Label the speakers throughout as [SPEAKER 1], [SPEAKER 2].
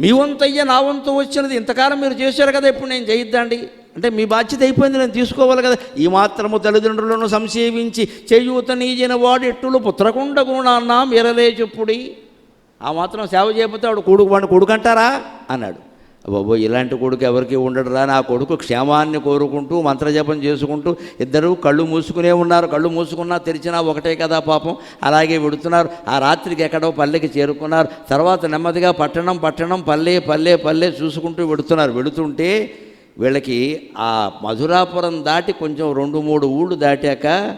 [SPEAKER 1] మీ వంతయ్య నా వంతు వచ్చినది ఇంతకాలం మీరు చేశారు కదా ఇప్పుడు నేను చేయొద్దండి అంటే మీ బాధ్యత అయిపోయింది నేను తీసుకోవాలి కదా. ఈ మాత్రము తల్లిదండ్రులను సంసేవించి చేయూత నీజిన వాడు ఎట్టులు పుత్రకుండ గుణాన్న మీరలే చెప్పుడి. ఆ మాత్రం సేవ చేయకపోతే వాడు కొడుకు వాడిని కొడుకు అంటారా అన్నాడు. బాబో ఇలాంటి కొడుకు ఎవరికి ఉండడు రా నా కొడుకు క్షేమాన్ని కోరుకుంటూ మంత్రజపం చేసుకుంటూ ఇద్దరు కళ్ళు మూసుకునే ఉన్నారు. కళ్ళు మూసుకున్నా తెరిచినా ఒకటే కదా పాపం. అలాగే విడుతున్నారు. ఆ రాత్రికి ఎక్కడో పల్లెకి చేరుకున్నారు. తర్వాత నెమ్మదిగా పట్టణం పట్టణం పల్లె పల్లె పల్లె చూసుకుంటూ వెడుతున్నారు. వెడుతుంటే వీళ్ళకి ఆ మధురాపురం దాటి కొంచెం రెండు మూడు ఊళ్ళు దాటాక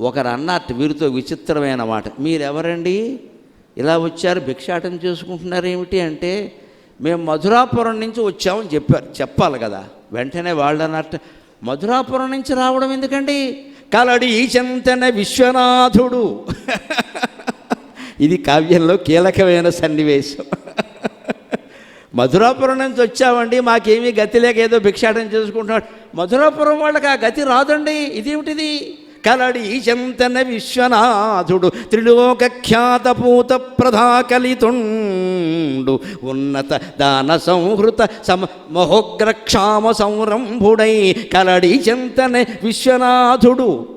[SPEAKER 1] ఒకరు అన్నట్టు వీరితో విచిత్రమైన మాట. మీరెవరండి? ఇలా వచ్చారు భిక్షాటం చేసుకుంటున్నారు ఏమిటి అంటే మేము మధురాపురం నుంచి వచ్చామని చెప్పారు. చెప్పాలి కదా. వెంటనే వాళ్ళు అన్నట్టు మధురాపురం నుంచి రావడం ఎందుకండి? కలడి చెంతన విశ్వనాథుడు. ఇది కావ్యంలో కీలకమైన సన్నివేశం. మధురాపురం నుంచి వచ్చామండి మాకేమీ గతి లేక ఏదో భిక్షాటం చేసుకుంటున్నాడు మధురాపురం వాళ్ళకి ఆ గతి రాదండి. ఇదేమిటిది? కలడి చెంతన విశ్వనాథుడు త్రిలోక ఖ్యాతపూత ప్రధాకలితుండు ఉన్నత దాన సంహృత సమ మహోగ్రక్షామ సంరంభుడై కలడి చెంతన విశ్వనాథుడు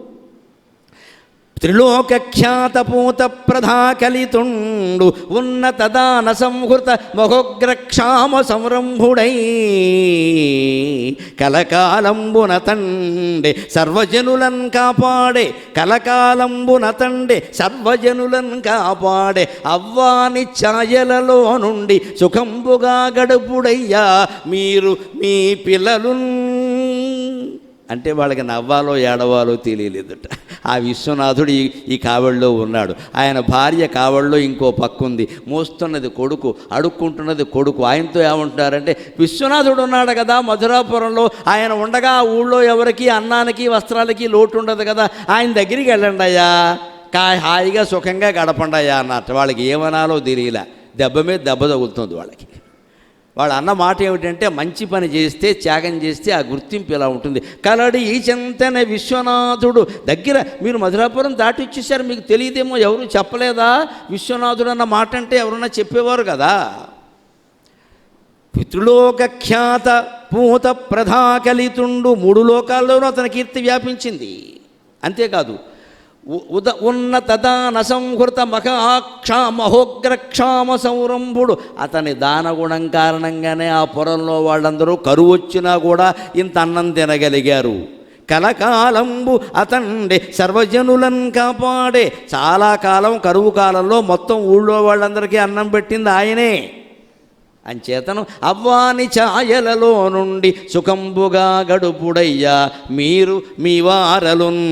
[SPEAKER 1] త్రిలోకఖ్యాతపూత ప్రధాకలితుండు ఉన్నత దాన సంహృత మహోగ్రక్షామ సంరంభుడై కలకాలంబున తండే సర్వజనులన్ కాపాడే కలకాలంబున తండే సర్వజనులన్ కాపాడే అవ్వాని ఛాయలలో నుండి సుఖంబుగా గడుపుడయ్యా మీరు మీ పిల్లలు అంటే వాళ్ళకి నవ్వాలో ఏడవాలో తెలియలేదట. ఆ విశ్వనాథుడు ఈ ఈ కావడిలో ఉన్నాడు. ఆయన భార్య కావడిలో ఇంకో పక్క ఉంది మోస్తున్నది కొడుకు అడుక్కుంటున్నది కొడుకు. ఆయనతో ఏమంటున్నారంటే విశ్వనాథుడు ఉన్నాడు కదా మధురాపురంలో. ఆయన ఉండగా ఆ ఊళ్ళో ఎవరికి అన్నానికి వస్త్రాలకి లోటు ఉండదు కదా. ఆయన దగ్గరికి వెళ్ళండి అయ్యా. కా హాయిగా సుఖంగా గడపండి అయ్యా అన్నట్టు. వాళ్ళకి ఏమనాలో తెలియలే. దెబ్బ మీద దెబ్బ తగులుతుంది వాళ్ళకి. వాళ్ళ అన్న మాట ఏమిటంటే మంచి పని చేస్తే త్యాగం చేస్తే ఆ గుర్తింపు ఇలా ఉంటుంది. కలడి ఈ చెంతన విశ్వనాథుడు. దగ్గర మీరు మధురాపురం దాటి వచ్చేసారు మీకు తెలియదేమో ఎవరు చెప్పలేదా? విశ్వనాథుడు అన్న మాట అంటే ఎవరన్నా చెప్పేవారు కదా? పితృలోకఖ్యాత పూత ప్రధాకలితుండు. మూడు లోకాల్లోనూ అతని కీర్తి వ్యాపించింది. అంతేకాదు ఉద ఉన్న దాన సంహృత మహాక్షామహోగ్రక్షామ సంరంభుడు అతని దానగుణం కారణంగానే ఆ పొరంలో వాళ్ళందరూ కరువు వచ్చినా కూడా ఇంత అన్నం తినగలిగారు. కలకాలంబు అతండే సర్వజనులను కాపాడే. చాలా కాలం కరువు కాలంలో మొత్తం ఊళ్ళో వాళ్ళందరికీ అన్నం పెట్టింది ఆయనే. అంచేతను అవ్వాని ఛాయలలో నుండి సుఖంబుగా గడుపుడయ్యా మీరు మీ వారలున్.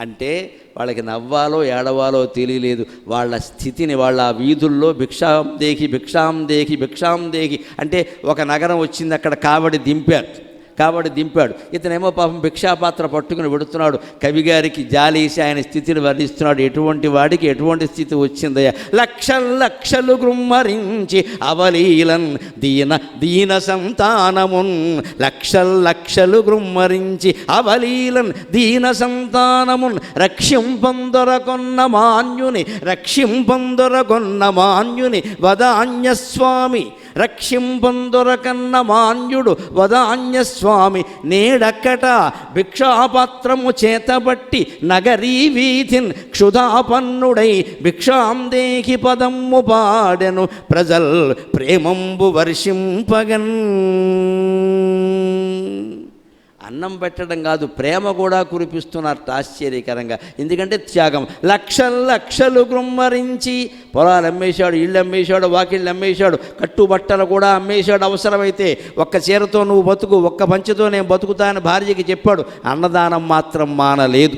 [SPEAKER 1] అంటే వాళ్ళకి నవ్వాలో ఏడవాలో తెలియలేదు. వాళ్ళ స్థితిని వాళ్ళ ఆ వీధుల్లో భిక్షాం దేకి భిక్షాం దేకి భిక్షాం దేకి అంటే ఒక నగరం వచ్చింది అక్కడ కావడి దింపారు. కాబట్టి దింపాడు. ఇతనేమో పాపం భిక్షాపాత్ర పట్టుకుని పెడుతున్నాడు. కవిగారికి జాలేసి ఆయన స్థితిని వర్ణిస్తున్నాడు. ఎటువంటి వాడికి ఎటువంటి స్థితి వచ్చిందయ్యా? లక్షలు లక్షలు గృమ్మరించి అవలీలన్ దీన దీన సంతానమున్ లక్షలు లక్షలు గృమ్మరించి అవలీలన్ దీన సంతానమున్ రక్షింపందొరకొన్న మాన్యుని రక్షింపందొరకొన్న మాన్యుని వదాన్యస్వామి రక్షింపందొరకన్న మాన్యుడు వదాన్యస్వామి నేడక్కట భిక్షాపాత్రము చేతబట్టి నగరీ వీధిన్ క్షుధాపన్నుడై భిక్షాం దేహి పదమ్ము పాడెను ప్రజల్ ప్రేమంబు వర్షింపగన్ అన్నం పెట్టడం కాదు ప్రేమ కూడా కురిపిస్తున్నారు ఆశ్చర్యకరంగా. ఎందుకంటే త్యాగం. లక్ష లక్షలు గుమ్మరించి పొలాలు అమ్మేశాడు ఇళ్ళు అమ్మేశాడు వాకిళ్ళు అమ్మేశాడు కట్టుబట్టలు కూడా అమ్మేశాడు అవసరమైతే ఒక్క చీరతో నువ్వు బతుకు ఒక్క పంచతో నేను బతుకుతా అని భార్యకి చెప్పాడు. అన్నదానం మాత్రం మానలేదు.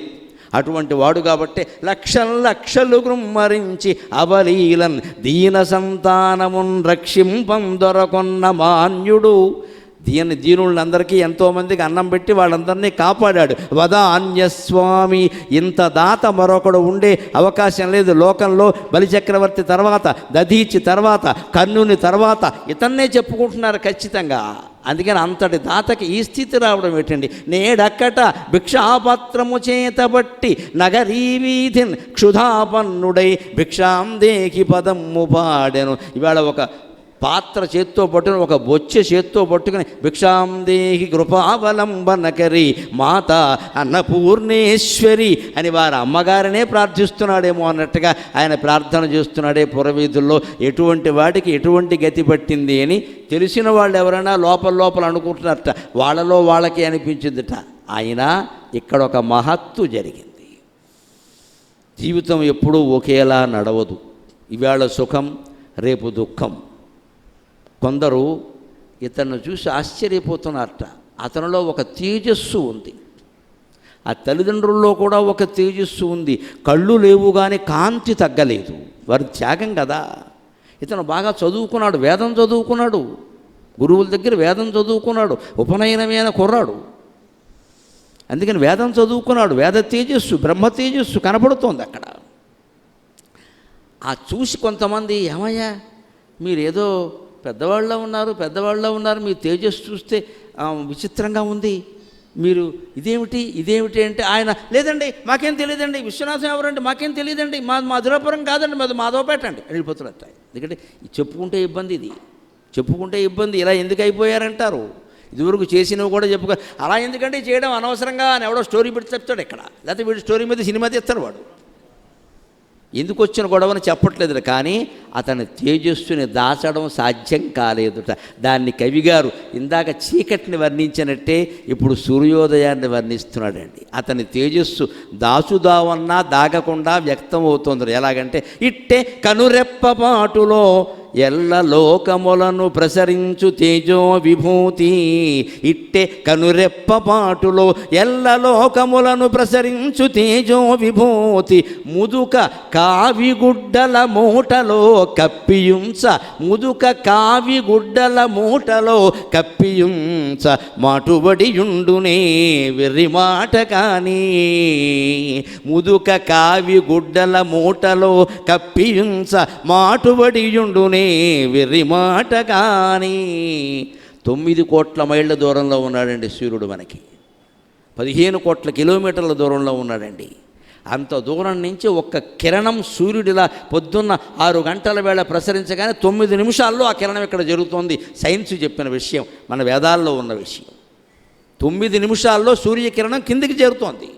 [SPEAKER 1] అటువంటి వాడు కాబట్టి లక్షలు లక్షలు గుమ్మరించి అవలీలన్ దీన సంతానమున్ రక్షింపందొరకొన్న మాన్యుడు. దీని దీనులందరికీ ఎంతోమందికి అన్నం పెట్టి వాళ్ళందరినీ కాపాడాడు. వద అన్యస్వామి ఇంత దాత మరొకడు ఉండే అవకాశం లేదు. లోకంలో బలిచక్రవర్తి తర్వాత దధీచి తర్వాత కర్ణుని తర్వాత ఇతన్నే చెప్పుకుంటున్నారు ఖచ్చితంగా. అందుకని అంతటి దాతకి ఈ స్థితి రావడం ఏంటండి? నేడక్కట భిక్షాపత్రము చేతబట్టి నగరీ వీధిన్ క్షుధాపన్నుడై భిక్షాం దేహి పదము పాడెను. ఇవాళ ఒక పాత్ర చేత్తో పట్టుకుని ఒక బొచ్చె చేత్తో పట్టుకుని భిక్షాం దేహి కృపావలంబనకరి మాత అన్నపూర్ణేశ్వరి అని వారి అమ్మగారినే ప్రార్థిస్తున్నాడేమో అన్నట్టుగా ఆయన ప్రార్థన చేస్తున్నాడే పురవీధుల్లో. ఎటువంటి వాటికి ఎటువంటి గతి పట్టింది అని తెలిసిన వాళ్ళు ఎవరైనా లోపల లోపల అనుకుంటున్నారట. వాళ్ళలో వాళ్ళకి అనిపించిందిట. ఆయన ఇక్కడ ఒక మహత్తు జరిగింది. జీవితం ఎప్పుడూ ఒకేలా నడవదు. ఇవాళ సుఖం రేపు దుఃఖం. కొందరు ఇతన్ని చూసి ఆశ్చర్యపోతున్నారట. అతనిలో ఒక తేజస్సు ఉంది. ఆ తల్లిదండ్రుల్లో కూడా ఒక తేజస్సు ఉంది. కళ్ళు లేవు కానీ కాంతి తగ్గలేదు. వారి త్యాగం కదా. ఇతను బాగా చదువుకున్నాడు వేదం చదువుకున్నాడు. గురువుల దగ్గర వేదం చదువుకున్నాడు ఉపనయనమైన కుర్రాడు. అందుకని వేదం చదువుకున్నాడు వేద తేజస్సు బ్రహ్మ తేజస్సు కనపడుతోంది అక్కడ. ఆ చూసి కొంతమంది ఏమయ్యా మీరేదో పెద్దవాళ్ళ ఉన్నారు పెద్దవాళ్ళ ఉన్నారు. మీ తేజస్సు చూస్తే విచిత్రంగా ఉంది. మీరు ఇదేమిటి ఇదేమిటి అంటే ఆయన లేదండి మాకేం తెలియదండి. విశ్వనాథం ఎవరండి? మాకేం తెలియదండి. మా మధురాపురం కాదండి మాది మాధవపేట అండి. వెళ్ళిపోతున్నట్ట ఎందుకంటే చెప్పుకుంటే ఇబ్బంది ఇది. చెప్పుకుంటే ఇబ్బంది. ఇలా ఎందుకు అయిపోయారంటారు? ఇదివరకు చేసినవి కూడా చెప్పుకో అలా ఎందుకంటే చేయడం అనవసరంగా అని ఎవడో స్టోరీ పెట్టి చెప్తాడు ఇక్కడ. లేకపోతే వీడు స్టోరీ మీద సినిమా తీస్తాడు వాడు. ఎందుకు వచ్చిన గొడవని చెప్పట్లేదు కానీ అతని తేజస్సుని దాచడం సాధ్యం కాలేదుట. దాన్ని కవిగారు ఇందాక చీకటిని వర్ణించినట్టే ఇప్పుడు సూర్యోదయాన్ని వర్ణిస్తున్నాడండి. అతని తేజస్సు దాచుదావన్నా దాగకుండా వ్యక్తం అవుతుంది ఎలాగంటే ఇట్టే కనురెప్పపాటులో ఎల్ల లోకములను ప్రసరించు తేజో విభూతి. ఇట్టే కనురెప్పపాటులో ఎల్ల లోకములను ప్రసరించు తేజో విభూతి. ముదుక కావిగుడ్డల మూటలో కప్పియుంచ ముదుక కావిగుడ్డల మూటలో కప్పియుంచ. మాటుబడియుండునే వెర్రి మాట కానీ ముదుక కావిగుడ్డల మూటలో కప్పియుంచ మాటుబడియుండునే వెర్రి మాట కానీ తొమ్మిది కోట్ల మైళ్ళ దూరంలో ఉన్నాడండి సూర్యుడు మనకి. పదిహేను కోట్ల కిలోమీటర్ల దూరంలో ఉన్నాడండి. అంత దూరం నుంచి ఒక్క కిరణం సూర్యుడిలా పొద్దున్న ఆరు గంటల వేళ ప్రసరించగానే తొమ్మిది నిమిషాల్లో ఆ కిరణం ఇక్కడ జరుగుతోంది. సైన్స్ చెప్పిన విషయం మన వేదాల్లో ఉన్న విషయం. తొమ్మిది నిమిషాల్లో సూర్యకిరణం కిందికి చేరుతోంది.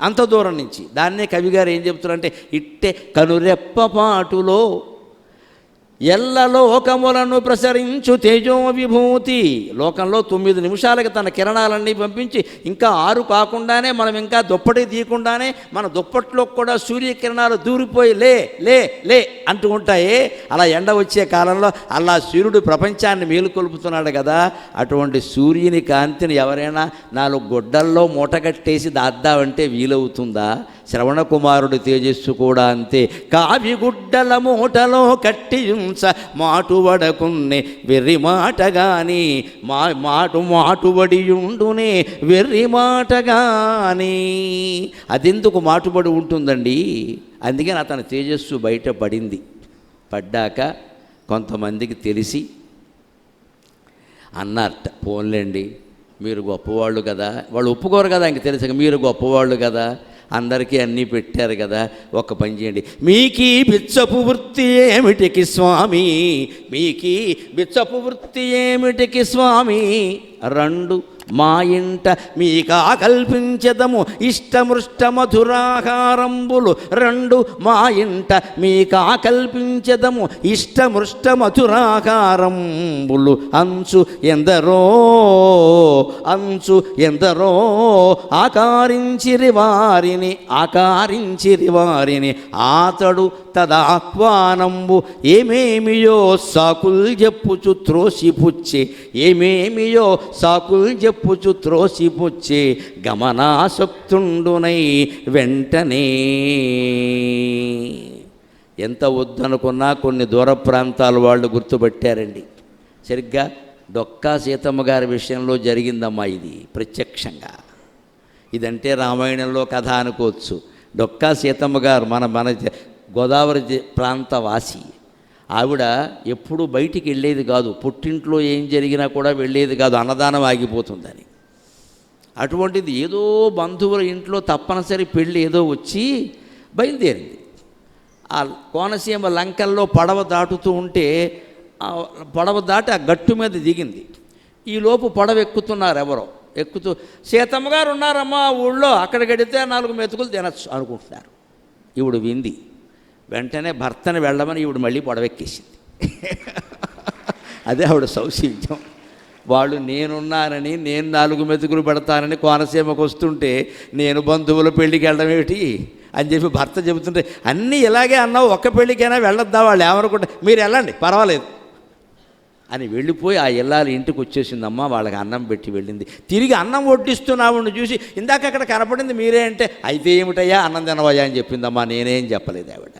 [SPEAKER 1] అంత దూరం నుంచి. దాన్నే కవిగారు ఏం చెప్తున్నారంటే ఇట్టే కనురెప్పపాటులో ఎల్ల లోకములను ప్రసరించు తేజో విభూతి లోకంలో తొమ్మిది నిమిషాలకి తన కిరణాలన్నీ పంపించి ఇంకా ఆరు కాకుండానే మనం ఇంకా దుప్పటి తీయకుండానే మన దుప్పట్లో కూడా సూర్యకిరణాలు దూరిపోయి లే లే లే అంటూ ఉంటాయి. అలా ఎండ వచ్చే కాలంలో అలా సూర్యుడు ప్రపంచాన్ని మేలుకొల్పుతున్నాడు కదా. అటువంటి సూర్యుని కాంతిని ఎవరైనా నాలుగు గుడ్డల్లో మూటగట్టేసి దాద్దామంటే వీలవుతుందా? శ్రవణ కుమారుడి తేజస్సు కూడా అంతే. కావిగుడ్డల మూటలో కట్టియుంచ మాటువడకున్నే వెర్రి మాట గాని మా మాటు మాటుబడియుండునే వెర్రి మాట గాని అదెందుకు మాటుబడి ఉంటుందండి? అందుకని అతని తేజస్సు బయట పడింది. పడ్డాక కొంతమందికి తెలిసి అన్నట్ట పోన్లేండి మీరు గొప్పవాళ్ళు కదా. వాళ్ళు ఒప్పుకోరు కదా ఇంక తెలుసు మీరు గొప్పవాళ్ళు కదా. అందరికీ అన్నీ పెట్టారు కదా ఒక పని చేయండి. మీకీ బిచ్చపు వృత్తి ఏమిటికి స్వామి? మీకీ బిచ్చపు వృత్తి ఏమిటికి స్వామి? రెండు మా ఇంట మీకా కల్పించదము ఇష్టమృష్ట మధురాహారంబులు రెండు మా ఇంట మీకా కల్పించదము ఇష్టమృష్ట మధురాహారంబులు అంచు ఎందరో అంచు ఎందరో ఆకారించిరి వారిని ఆకారించిరి వారిని. ఆతడు తదాహ్వానంబు ఏమేమియో సాకుల్ చెప్పుచు త్రోసిపుచ్చి ఏమేమియో సాకుల్ చెప్పుచు త్రోసిపుచ్చి గమనాసక్తుండునై వెంటనే. ఎంత వద్దనుకున్నా కొన్ని దూర ప్రాంతాల వాళ్ళు గుర్తుపెట్టారండి. సరిగ్గా డొక్కా సీతమ్మ గారి విషయంలో జరిగిందమ్మా ఇది ప్రత్యక్షంగా. ఇదంటే రామాయణంలో కథ అనుకోవచ్చు. డొక్కా సీతమ్మ గారు మన మన గోదావరి జి- ప్రాంత వాసి ఆవిడ ఎప్పుడు బయటికి వెళ్ళేది కాదు. పుట్టింట్లో ఏం జరిగినా కూడా వెళ్ళేది కాదు. అన్నదానం ఆగిపోతుందని. అటువంటిది ఏదో బంధువుల ఇంట్లో తప్పనిసరి పెళ్ళి ఏదో వచ్చి బయలుదేరింది. ఆ కోనసీమ లంకల్లో పడవ దాటుతూ ఉంటే పడవ దాటి ఆ గట్టు మీద దిగింది. ఈలోపు పడవ ఎక్కుతున్నారు ఎవరో ఎక్కుతూ సీతమ్మ గారు ఉన్నారమ్మా ఊళ్ళో అక్కడికి వెడితే నాలుగు మెతుకులు తినచ్చు అనుకుంటున్నారు. ఇవిడు వింది. వెంటనే భర్తని వెళ్ళమని ఈవిడ మళ్ళీ పొడవెక్కేసింది. అదే ఆవిడ సౌశీల్యం. వాళ్ళు నేనున్నానని నేను నాలుగు మెతుకులు పెడతానని కోనసీమకు వస్తుంటే నేను బంధువుల పెళ్ళికి వెళ్ళడం ఏమిటి? అని చెప్పి భర్త చెబుతుంటే అన్నీ ఇలాగే అన్నావు ఒక్క పెళ్ళికైనా వెళ్ళొద్దా? వాళ్ళు ఏమనుకుంటే మీరు వెళ్ళండి పర్వాలేదు. అని వెళ్ళిపోయి ఆ ఇల్లాలు ఇంటికి వచ్చేసిందమ్మా వాళ్ళకి అన్నం పెట్టి వెళ్ళింది. తిరిగి అన్నం వడ్డిస్తున్నావుని చూసి ఇందాక అక్కడ కనపడింది మీరే అంటే అయితే ఏమిటయ్యా అన్నం తినవయ్యా అని చెప్పిందమ్మా నేనేం చెప్పలేదు ఆవిడ.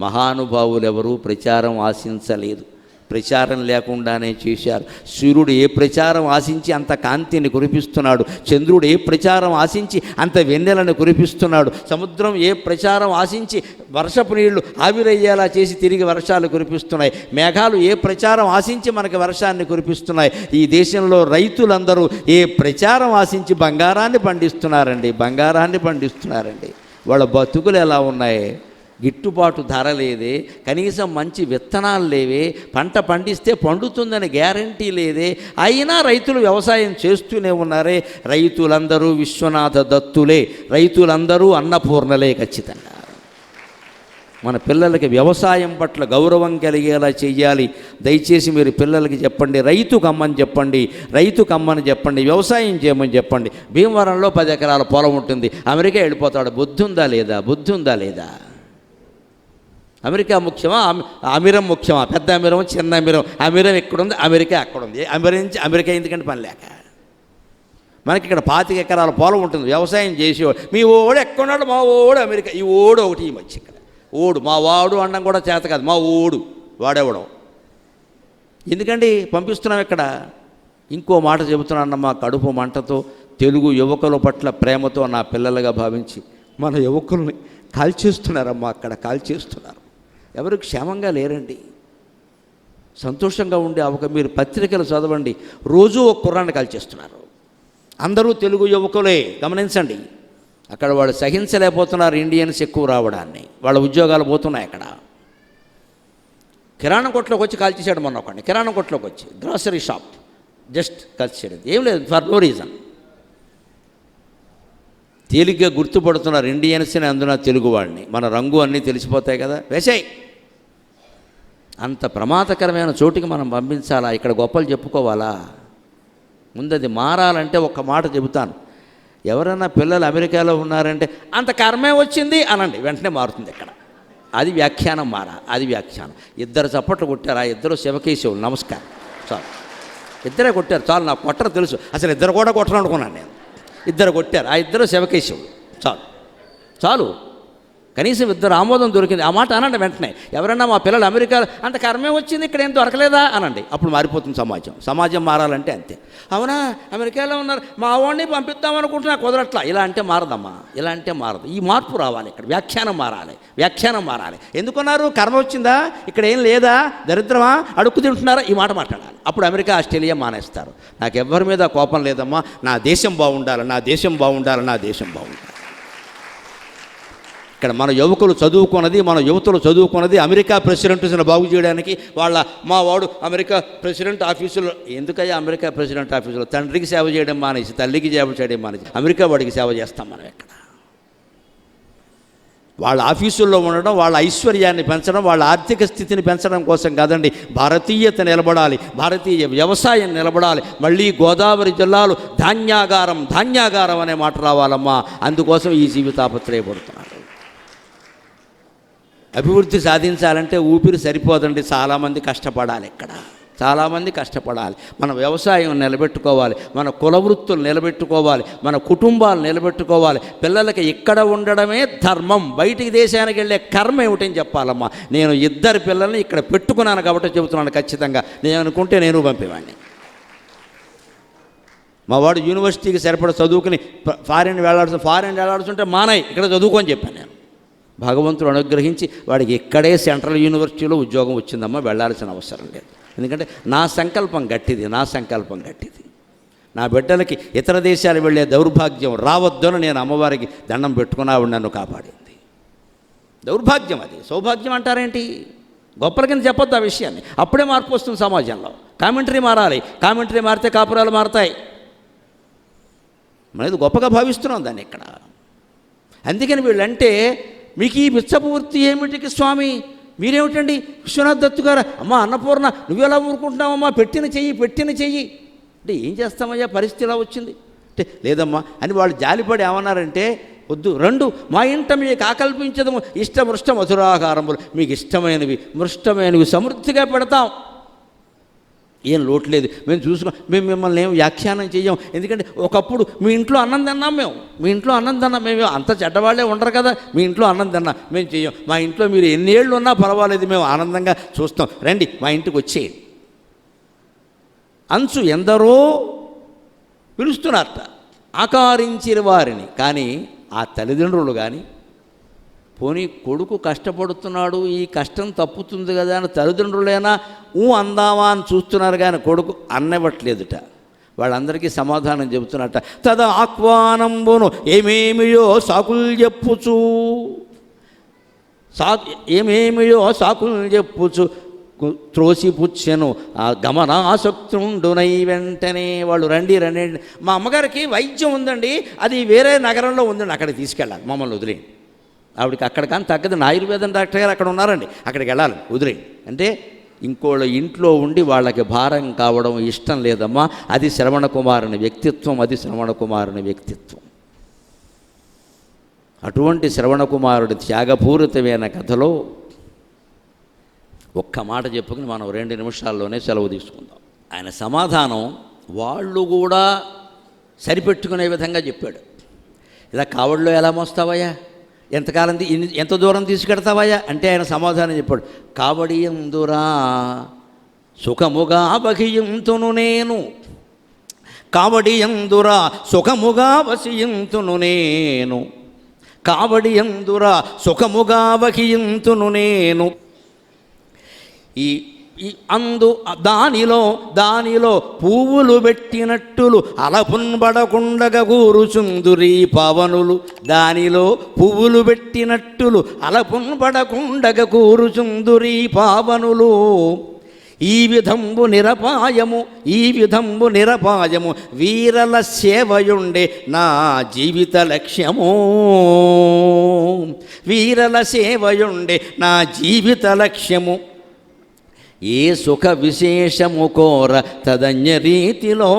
[SPEAKER 1] మహానుభావులు ఎవరు ప్రచారం ఆశించలేదు. ప్రచారం లేకుండానే చేశారు. సూర్యుడు ఏ ప్రచారం ఆశించి అంత కాంతిని కురిపిస్తున్నాడు? చంద్రుడు ఏ ప్రచారం ఆశించి అంత వెన్నెలను కురిపిస్తున్నాడు? సముద్రం ఏ ప్రచారం ఆశించి వర్షపు నీళ్ళు ఆవిరయ్యేలా చేసి తిరిగి వర్షాలు కురిపిస్తున్నాయి. మేఘాలు ఏ ప్రచారం ఆశించి మనకి వర్షాన్ని కురిపిస్తున్నాయి. ఈ దేశంలో రైతులందరూ ఏ ప్రచారం ఆశించి బంగారాన్ని పండిస్తున్నారండి? బంగారాన్ని పండిస్తున్నారండి. వాళ్ళ బతుకులు ఎలా ఉన్నాయి? గిట్టుబాటు ధర లేదే కనీసం మంచి విత్తనాలు లేవే పంట పండిస్తే పండుతుందని గ్యారంటీ లేదే అయినా రైతులు వ్యవసాయం చేస్తూనే ఉన్నారే రైతులందరూ విశ్వనాథ దత్తులే రైతులందరూ అన్నపూర్ణలే ఖచ్చితంగా. మన పిల్లలకి వ్యవసాయం పట్ల గౌరవం కలిగేలా చెయ్యాలి. దయచేసి మీరు పిల్లలకి చెప్పండి రైతు కమ్మని చెప్పండి రైతు కమ్మని చెప్పండి వ్యవసాయం చేయమని చెప్పండి. భీమవరంలో పది ఎకరాల పొలం ఉంటుంది అమెరికా వెళ్ళిపోతాడు బుద్ధి ఉందా లేదా? బుద్ధి ఉందా లేదా? అమెరికా ముఖ్యమా? అమి- అమీరం ముఖ్యమా? పెద్ద అమీరం చిన్న అమీరం? అమీరం ఎక్కడుంది? అమెరికా అక్కడ ఉంది అమీరం నుంచి అమెరికా ఎందుకంటే పని లేక. మనకి ఇక్కడ పాతిక ఎకరాల పొలం ఉంటుంది. వ్యవసాయం చేసేవాడు. మీ ఓడు ఎక్కడున్నాడు? మా ఓడు అమెరికా. ఈ ఓడు ఒకటి ఈ మధ్య ఇక్కడ. ఓడు. మా వాడు అనడం కూడా చేత కాదు. మా ఓడు. వాడెవడం. ఎందుకండి? పంపిస్తున్నాం ఇక్కడ. ఇంకో మాట చెబుతున్నానమ్మా కడుపు మంటతో తెలుగు యువకుల పట్ల ప్రేమతో నా పిల్లలుగా భావించి మన యువకుల్ని కాల్చేస్తున్నారమ్మా. అక్కడ కాల్చేస్తున్నారు. ఎవరు క్షేమంగా లేరండి. సంతోషంగా ఉండే అవక మీరు పత్రికలు చదవండి. రోజూ ఒక కుర్రాన్ని కాల్చేస్తున్నారు. అందరూ తెలుగు యువకులే గమనించండి. అక్కడ వాళ్ళు సహించలేకపోతున్నారు ఇండియన్స్ ఎక్కువ రావడాన్ని. వాళ్ళ ఉద్యోగాలు పోతున్నాయి అక్కడ. కిరాణం కొట్లోకి వచ్చి కాల్చేసాడు మొన్న ఒకడిని. కిరాణం కొట్లోకి వచ్చి గ్రాసరీ షాప్ జస్ట్ కాల్చేసాడు ఏం లేదు ఫర్ నో రీజన్ తేలిగ్గా గుర్తుపడుతున్నారు ఇండియన్స్ని అందున తెలుగు వాడిని మన రంగు అన్నీ తెలిసిపోతాయి కదా. వేసాయి. అంత ప్రమాదకరమైన చోటికి మనం పంపించాలా? ఇక్కడ గొప్పలు చెప్పుకోవాలా? ముందది మారాలంటే ఒక్క మాట చెబుతాను. ఎవరైనా పిల్లలు అమెరికాలో ఉన్నారంటే అంత కర్మే వచ్చింది అనండి. వెంటనే మారుతుంది ఇక్కడ. అది వ్యాఖ్యానం మారా. అది వ్యాఖ్యానం. ఇద్దరు చప్పట్లు కొట్టారు? ఆ ఇద్దరు శివకేశవులు. నమస్కారం. చాలు. ఇద్దరే కొట్టారు. చాలు నాకు కొట్టరు తెలుసు. అసలు ఇద్దరు కూడా కొట్టరు అనుకున్నాను నేను. ఇద్దరు కొట్టారు. ఆ ఇద్దరు శివకేశవులు. చాలు. చాలు. కనీసం ఇద్దరు ఆమోదం దొరికింది. ఆ మాట అనండి వెంటనే. ఎవరైనా మా పిల్లలు అమెరికా అంత కర్మే వచ్చింది ఇక్కడ ఏం దొరకలేదా? అనండి. అప్పుడు మారిపోతుంది సమాజం. సమాజం మారాలంటే అంతే. అవునా? అమెరికాలో ఉన్నారు. మా వాడిని పంపిద్దాం అనుకుంటున్నా కుదరట్లా. ఇలా అంటే మారదమ్మా. ఇలా అంటే మారదు. ఈ మార్పు రావాలి ఇక్కడ. వ్యాఖ్యానం మారాలి. వ్యాఖ్యానం మారాలి. ఎందుకున్నారు? కర్మ వచ్చిందా? ఇక్కడ ఏం లేదా? దరిద్రమా? అడుక్కు తింటున్నారా? ఈ మాట మాట్లాడాలి. అప్పుడు అమెరికా ఆస్ట్రేలియా మానేస్తారు. నాకు ఎవరి మీద కోపం లేదమ్మా. నా దేశం బాగుండాలి నా దేశం బాగుండాలి నా దేశం బాగుండాలి. ఇక్కడ మన యువకులు చదువుకున్నది మన యువతులు చదువుకున్నది అమెరికా ప్రెసిడెంట్స్ని బాగు చేయడానికి వాళ్ళ మా వాడు అమెరికా ప్రెసిడెంట్ ఆఫీసులో ఎందుకయ్యా అమెరికా ప్రెసిడెంట్ ఆఫీసులో? తండ్రికి సేవ చేయడం మానేసి తల్లికి సేవ చేయడం మానేసి అమెరికా వాడికి సేవ చేస్తాం మనం ఇక్కడ. వాళ్ళ ఆఫీసుల్లో ఉండడం వాళ్ళ ఐశ్వర్యాన్ని పెంచడం వాళ్ళ ఆర్థిక స్థితిని పెంచడం కోసం కాదండి భారతీయత నిలబడాలి భారతీయ వ్యవసాయం నిలబడాలి మళ్ళీ గోదావరి జిల్లాలో ధాన్యాగారం ధాన్యాగారం అనే మాట రావాలమ్మా అందుకోసం ఈ జీవితాపత్రయపడుతున్నారు. అభివృద్ధి సాధించాలంటే ఊపిరి సరిపోదండి. చాలామంది కష్టపడాలి ఇక్కడ. చాలామంది కష్టపడాలి. మన వ్యవసాయం నిలబెట్టుకోవాలి. మన కుల వృత్తులు నిలబెట్టుకోవాలి. మన కుటుంబాలు నిలబెట్టుకోవాలి. పిల్లలకి ఇక్కడ ఉండడమే ధర్మం. బయటికి దేశానికి వెళ్ళే కర్మ ఏమిటని చెప్పాలమ్మా. నేను ఇద్దరు పిల్లల్ని ఇక్కడ పెట్టుకున్నాను కాబట్టి చెబుతున్నాను ఖచ్చితంగా. నేను అనుకుంటే నేను పంపేవాడిని. మా వాడు యూనివర్సిటీకి సరిపడ చదువుకుని ఫారిన్ వెళ్ళాల్సి ఫారిన్ వెళ్ళాల్సి ఉంటే మానాయి ఇక్కడ చదువుకొని చెప్పాను నేను. భగవంతుడు అనుగ్రహించి వాడికి ఇక్కడే సెంట్రల్ యూనివర్సిటీలో ఉద్యోగం వచ్చిందమ్మా వెళ్ళాల్సిన అవసరం లేదు. ఎందుకంటే నా సంకల్పం గట్టిది నా సంకల్పం గట్టిది. నా బిడ్డలకి ఇతర దేశాలు వెళ్ళే దౌర్భాగ్యం రావద్దని నేను అమ్మవారికి దండం పెట్టుకున్నా నన్ను కాపాడింది. దౌర్భాగ్యం అది. సౌభాగ్యం అంటారేంటి? గొప్పల కింద చెప్పొద్దు ఆ విషయాన్ని. అప్పుడే మార్పు వస్తుంది సమాజంలో. కామెంటరీ మారాలి. కామెంటరీ మారితే కాపురాలు మారతాయి. మనది గొప్పగా భావిస్తున్నాం దాన్ని ఇక్కడ. అందుకని వీళ్ళంటే మీకు ఈ విచ్చపూర్తి ఏమిటికి స్వామి? మీరేమిటండి? విశ్వనాథ్ దత్తు గారు అమ్మా అన్నపూర్ణ నువ్వెలా ఊరుకుంటున్నావమ్మా? పెట్టిన చెయ్యి పెట్టిన చెయ్యి. అంటే ఏం చేస్తామయ్యా? పరిస్థితి ఇలా వచ్చింది. అంటే లేదమ్మా అని వాళ్ళు జాలిపడి ఏమన్నారంటే వద్దు రెండు మా ఇంట మీకు ఆకల్పించదము. ఇష్టమృష్ట మధురాహారములు మీకు ఇష్టమైనవి మృష్టమైనవి సమృద్ధిగా పెడతాం. ఏం లోటు లేదు. మేము చూసుకో మేము మిమ్మల్ని ఏం వ్యాఖ్యానం చేయం ఎందుకంటే ఒకప్పుడు మీ ఇంట్లో అన్నం తిన్నాం మేము. మీ ఇంట్లో అన్నం తిన్నాం మేము. అంత చెడ్డవాళ్ళే ఉండరు కదా. మీ ఇంట్లో అన్నం తిన్నాం మేము చెయ్యం. మా ఇంట్లో మీరు ఎన్ని ఏళ్ళు ఉన్నా పర్వాలేదు. మేము ఆనందంగా చూస్తాం. రండి మా ఇంటికి వచ్చేయండి. అంచు ఎందరో పిలుస్తున్నారట. ఆకారించిన వారిని. కానీ ఆ తల్లిదండ్రులు కానీ పోనీ కొడుకు కష్టపడుతున్నాడు ఈ కష్టం తప్పుతుంది కదా అని తల్లిదండ్రులైనా ఊ అందామా అని చూస్తున్నారు కానీ కొడుకు అన్నవట్లేదుట వాళ్ళందరికీ సమాధానం చెబుతున్నట్ట. తద ఆహ్వానంబును ఏమేమియో సాకులు చెప్పుచు. సా ఏమేమియో సాకులు చెప్పుచు. కు- త్రోసిపుచ్చెను ఆ గమనాసక్తుండునై వెంటనే వాళ్ళు రండి రండి. మా అమ్మగారికి వైద్యం ఉందండి అది వేరే నగరంలో ఉందండి అక్కడికి తీసుకెళ్ళాలి మమ్మల్ని వదిలేయండి. ఆవిడకి అక్కడ కానీ తగ్గదు. ఆయుర్వేదం డాక్టర్ గారు అక్కడ ఉన్నారండి. అక్కడికి వెళ్ళాలి. వదిలేయండి. అంటే ఇంకోళ్ళ ఇంట్లో ఉండి వాళ్ళకి భారం కావడం ఇష్టం లేదమ్మా. అది శ్రవణ కుమారుని వ్యక్తిత్వం అది శ్రవణ కుమారుని వ్యక్తిత్వం. అటువంటి శ్రవణ కుమారుడి త్యాగపూరితమైన కథలో ఒక్క మాట చెప్పుకుని మనం రెండు నిమిషాల్లోనే సెలవు తీసుకుందాం. ఆయన సమాధానం వాళ్ళు కూడా సరిపెట్టుకునే విధంగా చెప్పాడు. ఇలా కావడిలో ఎలా మోస్తావయ్యా? ఎంతకాలం ఎంత దూరం తీసుకెడతావయ్యా? అంటే ఆయన సమాధానం చెప్పాడు. కావడి ఎందురా? సుఖముగా బహియంతును నేను. కావడి ఎందురా? సుఖముగా వసియంతును నేను. కావడి ఎందురా? సుఖముగా వహియంతును నేను. ఈ ఈ అందు దానిలో దానిలో పువ్వులు పెట్టినట్టులు అలపున్బడకుండగ కూరుచుందురి పవనులు. దానిలో పువ్వులు పెట్టినట్టులు అలపున్బడకుండగ కూరుచుందురి పావనులు. ఈ విధంబు నిరపాయము ఈ విధంబు నిరపాయము వీరల సేవయుండే నా జీవిత లక్ష్యము. వీరల సేవయుండే నా జీవిత లక్ష్యము. ఏ సుఖ విశేషము కోర తదన్య రీతిలో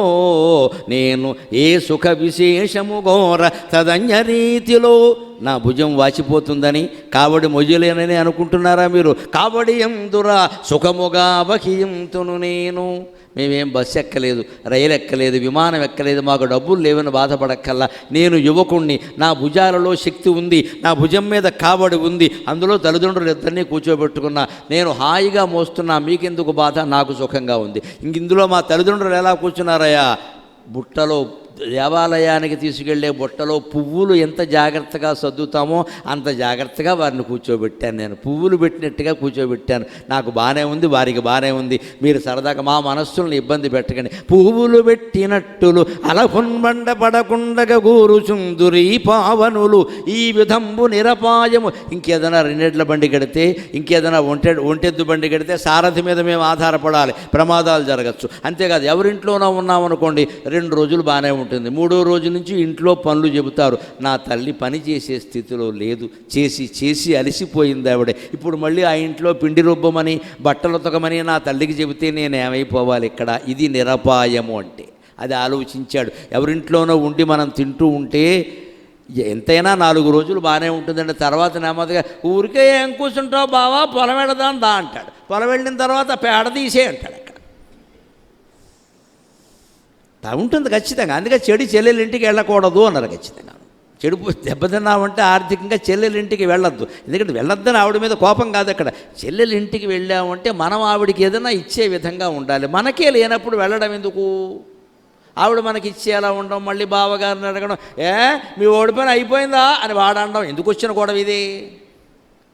[SPEAKER 1] నేను ఏ సుఖ విశేషము కోర తదన్య రీతిలో. నా భుజం వాచిపోతుందని కావడి మొయ్యలేనని అనుకుంటున్నారా మీరు? కావడి ఎందురా సుఖముగా వహియంతును నేను? మేమేం బస్సు ఎక్కలేదు రైలు ఎక్కలేదు విమానం ఎక్కలేదు మాకు డబ్బులు లేవని బాధపడక్కల్లా. నేను యువకుణ్ణి నా భుజాలలో శక్తి ఉంది నా భుజం మీద కాబడి ఉంది అందులో తల్లిదండ్రులు ఇద్దరినీ కూర్చోబెట్టుకున్నా. నేను హాయిగా మోస్తున్నా మీకెందుకు బాధ? నాకు సుఖంగా ఉంది. ఇంక ఇందులో మా తల్లిదండ్రులు ఎలా కూర్చున్నారయ్యా? బుట్టలో దేవాలయానికి తీసుకెళ్ళే బుట్టలో పువ్వులు ఎంత జాగ్రత్తగా సర్దుతామో అంత జాగ్రత్తగా వారిని కూర్చోబెట్టాను నేను. పువ్వులు పెట్టినట్టుగా కూర్చోబెట్టాను. నాకు బాగానే ఉంది వారికి బాగానే ఉంది. మీరు సరదాగా మా మనస్సులను ఇబ్బంది పెట్టకండి. పువ్వులు పెట్టినట్టులు అలహున్మండ పడకుండగా గూరుచుందురి పావనులు ఈ విధంబు నిరపాయము. ఇంకేదైనా రెండేళ్ళ బండి కడితే ఇంకేదైనా ఒంటె ఒంటెద్దు బండి కడితే సారథి మీద మేము ఆధారపడాలి. ప్రమాదాలు జరగచ్చు. అంతేకాదు ఎవరింట్లోనో ఉన్నామనుకోండి రెండు రోజులు బాగానే ఉంటుంది ఉంటుంది. మూడో రోజు నుంచి ఇంట్లో పనులు చెబుతారు. నా తల్లి పని చేసే స్థితిలో లేదు. చేసి చేసి అలసిపోయింది ఆవిడ. ఇప్పుడు మళ్ళీ ఆ ఇంట్లో పిండి రుబ్బమని బట్టలు ఉతకమని నా తల్లికి చెబితే నేను ఏమైపోవాలి ఇక్కడ? ఇది నిరపాయము అంటే. అది ఆలోచించాడు. ఎవరింట్లోనో ఉండి మనం తింటూ ఉంటే ఎంతైనా నాలుగు రోజులు బాగానే ఉంటుందండి. తర్వాత నెమ్మదిగా ఊరికే ఏం కూర్చుంటావు బావా? పొలం వెళదాం దా అంటాడు. పొలం వెళ్ళిన తర్వాత పేడ తీసే అంటాడు అక్కడ తా ఉంటుంది ఖచ్చితంగా. అందుకే చెడు చెల్లెలు ఇంటికి వెళ్ళకూడదు అన్నారు ఖచ్చితంగా. చెడు దెబ్బతిన్నామంటే ఆర్థికంగా చెల్లెలు ఇంటికి వెళ్ళొద్దు. ఎందుకంటే వెళ్ళొద్దని ఆవిడ మీద కోపం కాదు అక్కడ. చెల్లెలు ఇంటికి వెళ్ళామంటే మనం ఆవిడకి ఏదైనా ఇచ్చే విధంగా ఉండాలి. మనకే లేనప్పుడు వెళ్ళడం ఎందుకు? ఆవిడ మనకి ఇచ్చేలా ఉండడం మళ్ళీ బావగారిని అడగడం ఏ మీ ఓడిపోయిన అయిపోయిందా? అని వాడడం ఎందుకు వచ్చిన గొడవ ఇది?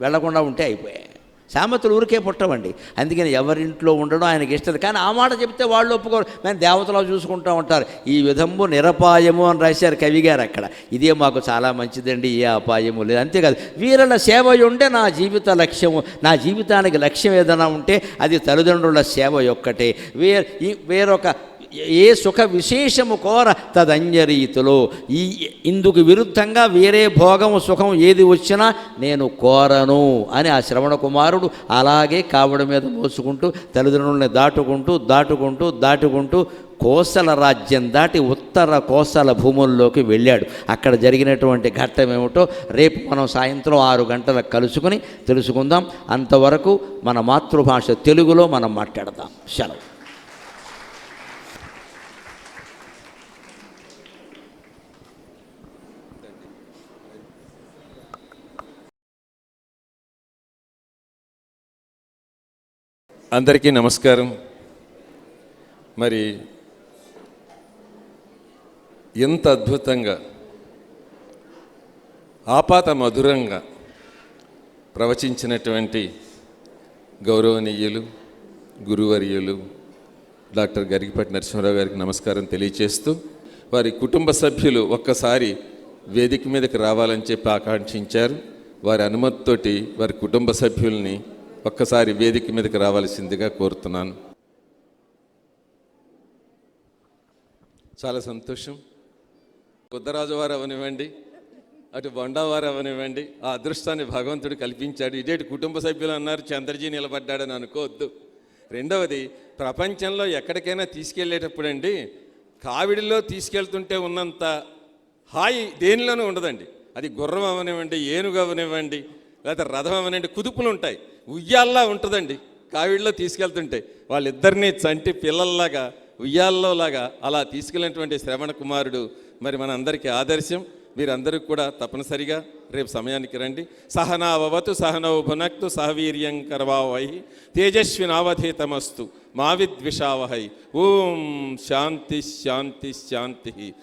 [SPEAKER 1] వెళ్ళకుండా ఉంటే అయిపోయాయి. సామెతలు ఊరికే పుట్టవండి. అందుకని ఎవరింట్లో ఉండడం ఆయనకి ఇష్టం. కానీ ఆ మాట చెప్తే వాళ్ళు ఒప్పుకోరు. మేము దేవతలా చూసుకుంటూ ఉంటారు. ఈ విధంబు నిరపాయము అని రాశారు కవి గారు అక్కడ. ఇదే మాకు చాలా మంచిదండి ఏ అపాయము లేదు. అంతేకాదు వీరుల సేవ ఉంటే నా జీవిత లక్ష్యము. నా జీవితానికి లక్ష్యం ఏదైనా ఉంటే అది తల్లిదండ్రుల సేవ ఒక్కటే. వేరు వేరొక ఏ సుఖ విశేషము కోర తదంజరీతులో? ఈ ఇందుకు విరుద్ధంగా వేరే భోగము సుఖం ఏది వచ్చినా నేను కోరను అని ఆ శ్రవణ కుమారుడు అలాగే కావడం మీద మోసుకుంటూ తల్లిదండ్రుల్ని దాటుకుంటూ దాటుకుంటూ దాటుకుంటూ కోసల రాజ్యం దాటి ఉత్తర కోసల భూముల్లోకి వెళ్ళాడు. అక్కడ జరిగినటువంటి ఘట్టం ఏమిటో రేపు మనం సాయంత్రం ఆరు గంటలకు కలుసుకుని తెలుసుకుందాం. అంతవరకు మన మాతృభాష తెలుగులో మనం మాట్లాడదాం. సెలవు.
[SPEAKER 2] అందరికీ నమస్కారం. మరి ఎంత అద్భుతంగా ఆపాత మధురంగా ప్రవచించినటువంటి గౌరవనీయులు గురువర్యులు డాక్టర్ గరిగిపట్టి నరసింహరావు గారికి నమస్కారం తెలియచేస్తూ వారి కుటుంబ సభ్యులు ఒక్కసారి వేదిక మీదకి రావాలని చెప్పి ఆకాంక్షించారు. వారి అనుమతితోటి వారి కుటుంబ సభ్యుల్ని ఒక్కసారి వేదిక మీదకి రావాల్సిందిగా కోరుతున్నాను. చాలా సంతోషం. బుద్ధరాజు వారు అవనివ్వండి అటు బొండావారు అవనివ్వండి ఆ అదృష్టాన్ని భగవంతుడు కల్పించాడు. ఇదేటి కుటుంబ సభ్యులు అన్నారు చంద్రజీ నిలబడ్డాడని అనుకోవద్దు. రెండవది ప్రపంచంలో ఎక్కడికైనా తీసుకెళ్ళేటప్పుడండి కావిడిలో తీసుకెళ్తుంటే ఉన్నంత హాయి దేనిలోనూ ఉండదండి. అది గుర్రం అవనివ్వండి ఏనుగు అవనివ్వండి లేకపోతే రథం అవనివ్వండి కుదుపులు ఉంటాయి. ఉయ్యాల్లా ఉంటుందండి. కావిడిలో తీసుకెళ్తుంటే వాళ్ళిద్దరినీ చంటి పిల్లల్లాగా ఉయ్యాల్లోలాగా అలా తీసుకెళ్ళినటువంటి శ్రవణ కుమారుడు మరి మన అందరికీ ఆదర్శం. మీరందరూ కూడా తప్పనిసరిగా రేపు సమయానికి రండి. సహనావవతు సహనౌ భునక్తు సహవీర్యం కరవావహై తేజస్వినావధీతమస్తు మా మావిద్విషావహై. ఓం శాంతి శాంతి శాంతి.